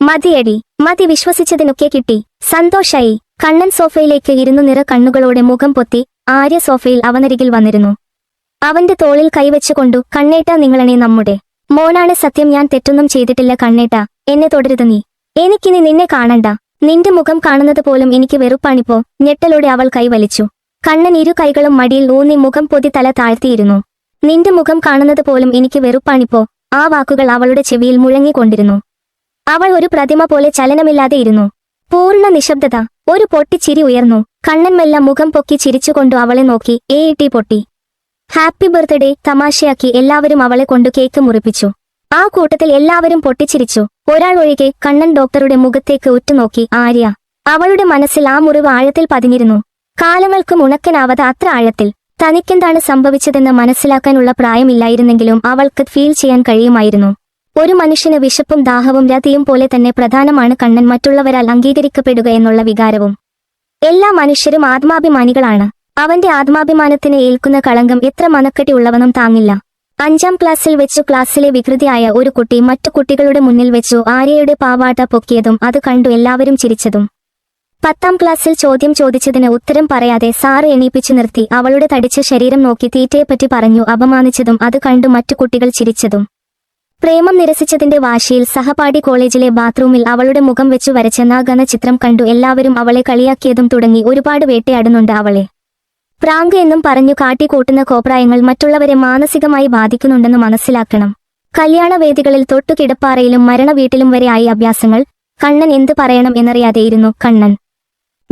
മതിയടി മതി വിശ്വസിച്ചതിനൊക്കെ കിട്ടി. സന്തോഷായി. കണ്ണൻ സോഫയിലേക്ക് ഇരുന്നു നിറ കണ്ണുകളോടെ മുഖം പൊത്തി ആര്യ സോഫയിൽ അവനരികിൽ വന്നിരുന്നു. അവന്റെ തോളിൽ കൈവച്ചുകൊണ്ടു കണ്ണേട്ട നിങ്ങളണേ നമ്മുടെ. മോനാണ് സത്യം ഞാൻ തെറ്റൊന്നും ചെയ്തിട്ടില്ല കണ്ണേട്ട. എന്നെ തുടരുത് നീ. എനിക്കിനി നിന്നെ കാണണ്ട. നിന്റെ മുഖം കാണുന്നത് പോലും എനിക്ക് വെറുപ്പാണിപ്പോ ഞെട്ടലോടെ അവൾ കൈവലിച്ചു കണ്ണൻ ഇരു കൈകളും മടിയിൽ ഊന്നി മുഖം പൊതി തല താഴ്ത്തിയിരുന്നു. നിന്റെ മുഖം കാണുന്നത് പോലും എനിക്ക് വെറുപ്പാണിപ്പോ ആ വാക്കുകൾ അവളുടെ ചെവിയിൽ മുഴങ്ങിക്കൊണ്ടിരുന്നു. അവൾ ഒരു പ്രതിമ പോലെ ചലനമില്ലാതെ ഇരുന്നു. പൂർണ നിശബ്ദത. ഒരു പൊട്ടിച്ചിരി ഉയർന്നു. കണ്ണൻ മെല്ല മുഖം പൊക്കി ചിരിച്ചുകൊണ്ടു അവളെ നോക്കി. ഇട്ടി പൊട്ടി. ഹാപ്പി ബർത്ത്ഡേ തമാശയാക്കി എല്ലാവരും അവളെ കൊണ്ടു കേക്ക് മുറിപ്പിച്ചു. ആ കൂട്ടത്തിൽ എല്ലാവരും പൊട്ടിച്ചിരിച്ചു. ഒരാൾ ഒഴികെ കണ്ണൻ ഡോക്ടറുടെ മുഖത്തേക്ക് ഉറ്റുനോക്കി. ആര്യ. അവളുടെ മനസ്സിൽ ആ മുറിവ് ആഴത്തിൽ പതിഞ്ഞിരുന്നു. കാലങ്ങൾക്ക് മുണക്കനാവത് അത്ര ആഴത്തിൽ. തനിക്കെന്താണ് സംഭവിച്ചതെന്ന് മനസ്സിലാക്കാനുള്ള പ്രായമില്ലായിരുന്നെങ്കിലും അവൾക്ക് ഫീൽ ചെയ്യാൻ കഴിയുമായിരുന്നു. ഒരു മനുഷ്യന് വിശപ്പും ദാഹവും രതിയും പോലെ തന്നെ പ്രധാനമാണ് കണ്ണൻ മറ്റുള്ളവരാൽ അംഗീകരിക്കപ്പെടുക എന്നുള്ള വികാരവും. എല്ലാ മനുഷ്യരും ആത്മാഭിമാനികളാണ്. അവന്റെ ആത്മാഭിമാനത്തിന് ഏൽക്കുന്ന കളങ്കം എത്ര മനക്കെട്ടി ഉള്ളവനും താങ്ങില്ല. അഞ്ചാം ക്ലാസ്സിൽ വെച്ചു ക്ലാസ്സിലെ വികൃതിയായ ഒരു കുട്ടി മറ്റു കുട്ടികളുടെ മുന്നിൽ വെച്ചു ആര്യയുടെ പാവാട്ട പൊക്കിയതും അത് കണ്ടു എല്ലാവരും ചിരിച്ചതും. പത്താം ക്ലാസ്സിൽ ചോദ്യം ചോദിച്ചതിന് ഉത്തരം പറയാതെ സാറ് എണീപ്പിച്ചു നിർത്തി അവളുടെ തടിച്ച ശരീരം നോക്കി തീറ്റയെപ്പറ്റി പറഞ്ഞു അപമാനിച്ചതും അത് കണ്ടു മറ്റു കുട്ടികൾ ചിരിച്ചതും. പ്രേമം നിരസിച്ചതിന്റെ വാശിയിൽ സഹപാഠി കോളേജിലെ ബാത്റൂമിൽ അവളുടെ മുഖം വെച്ചു വരച്ച നാഗന ചിത്രം കണ്ടു. എല്ലാവരും അവളെ കളിയാക്കിയതും തുടങ്ങി. ഒരുപാട് വേട്ടയാടുന്നുണ്ട് അവളെ. പ്രാങ്ക് എന്നും പറഞ്ഞു കാട്ടിക്കൂട്ടുന്ന കോപ്രായങ്ങൾ മറ്റുള്ളവരെ മാനസികമായി ബാധിക്കുന്നുണ്ടെന്ന് മനസ്സിലാക്കണം. കല്യാണവേദികളിൽ തൊട്ടുകിടപ്പാറയിലും മരണവീട്ടിലും വരെ ആയി അഭ്യാസങ്ങൾ. കണ്ണൻ എന്ത് പറയണം എന്നറിയാതെയിരുന്നു കണ്ണൻ.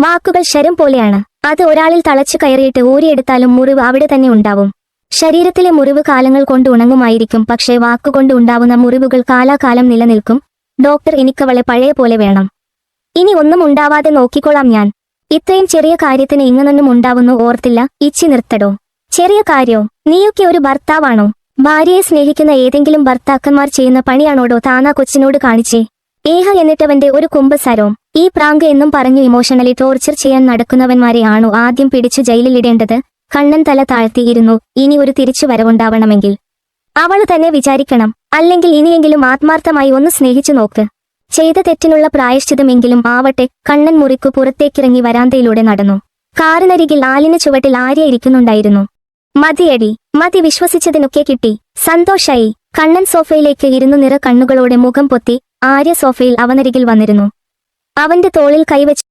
വാക്കുകൾ ശരം പോലെയാണ്. അത് ഒരാളിൽ തളച്ചു കയറിയിട്ട് ഊരിയെടുത്താലും മുറിവ് അവിടെ തന്നെ ഉണ്ടാവും. ശരീരത്തിലെ മുറിവ് കാലങ്ങൾ കൊണ്ട് ഉണങ്ങുമായിരിക്കും പക്ഷേ വാക്കുകൊണ്ട് ഉണ്ടാവുന്ന മുറിവുകൾ കാലാകാലം നിലനിൽക്കും. ഡോക്ടർ എനിക്കവളെ പഴയ പോലെ വേണം. ഇനി ഒന്നും ഉണ്ടാവാതെ നോക്കിക്കോളാം ഞാൻ. ഇത്രയും ചെറിയ കാര്യത്തിന് ഇങ്ങനൊന്നും ഉണ്ടാവുന്നു ഓർത്തില്ല. ഇച്ചി നിർത്തടോ. ചെറിയ കാര്യോ? നീയൊക്കെ ഒരു ഭർത്താവാണോ? ഭാര്യയെ സ്നേഹിക്കുന്ന ഏതെങ്കിലും ഭർത്താക്കന്മാർ ചെയ്യുന്ന പണിയാണോടോ താനാ കൊച്ചിനോട് കാണിച്ചേ? ഏഹ എന്നിട്ടവന്റെ ഒരു കുമ്പസാരോ? ഈ പ്രാങ്ക് എന്നും പറഞ്ഞു ഇമോഷണലി ടോർച്ചർ ചെയ്യാൻ നടക്കുന്നവന്മാരെ ആണോ ആദ്യം പിടിച്ചു ജയിലിലിടേണ്ടത്? കണ്ണൻ തല താഴ്ത്തിയിരുന്നു. ഇനി ഒരു തിരിച്ചു വരവുണ്ടാവണമെങ്കിൽ. അവൾ തന്നെ വിചാരിക്കണം. അല്ലെങ്കിൽ ഇനിയെങ്കിലും ആത്മാർത്ഥമായി ഒന്ന് സ്നേഹിച്ചു നോക്ക്. ചെയ്ത തെറ്റിനുള്ള പ്രായശ്ചിതമെങ്കിലും ആവട്ടെ. കണ്ണൻ മുറിക്കു പുറത്തേക്കിറങ്ങി വരാന്തയിലൂടെ നടന്നു. കാറിനരികിൽ ആലിന് ചുവട്ടിൽ ആര്യ ഇരിക്കുന്നുണ്ടായിരുന്നു. മതിയടി. മതി വിശ്വസിച്ചതിനൊക്കെ കിട്ടി. സന്തോഷായി. കണ്ണൻ സോഫയിലേക്ക് ഇരുന്നു നിറ കണ്ണുകളോടെ മുഖം പൊത്തി ആര്യ സോഫയിൽ അവനരികിൽ വന്നിരുന്നു. അവന്റെ തോളിൽ കൈവച്ച്